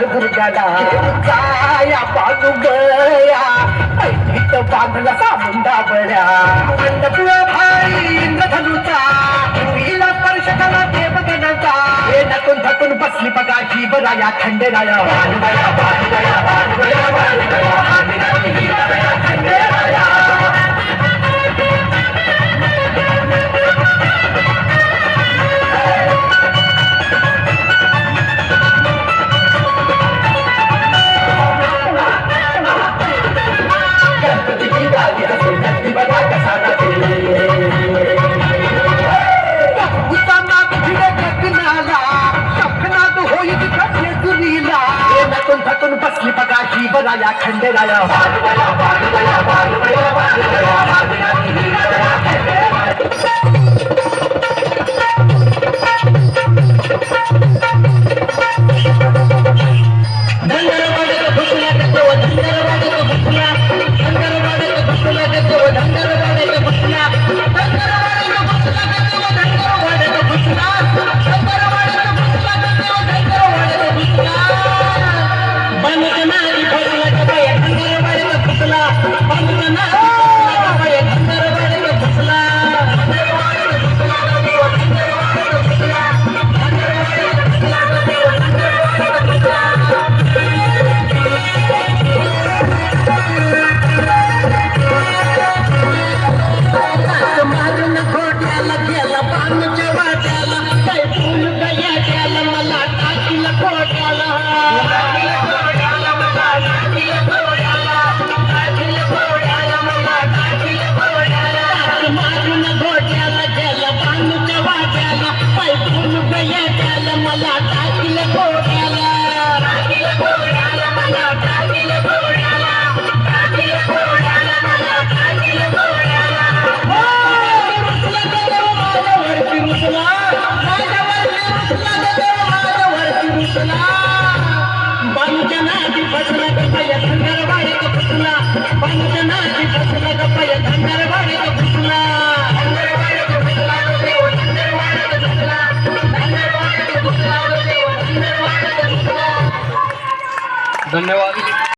दुर्गाला जाया इथं गया ऐकित बांधला सामुंडा बळ्या. मंडपुळ भाई इंद्रधनुचा तुरीला स्पर्श करा देवगणाचा. हे नकून थकून बसली बघा जीवराया खंडेराया. राजा Khanderaya Rocky Lepore, Rocky Lepore. धन्यवाद.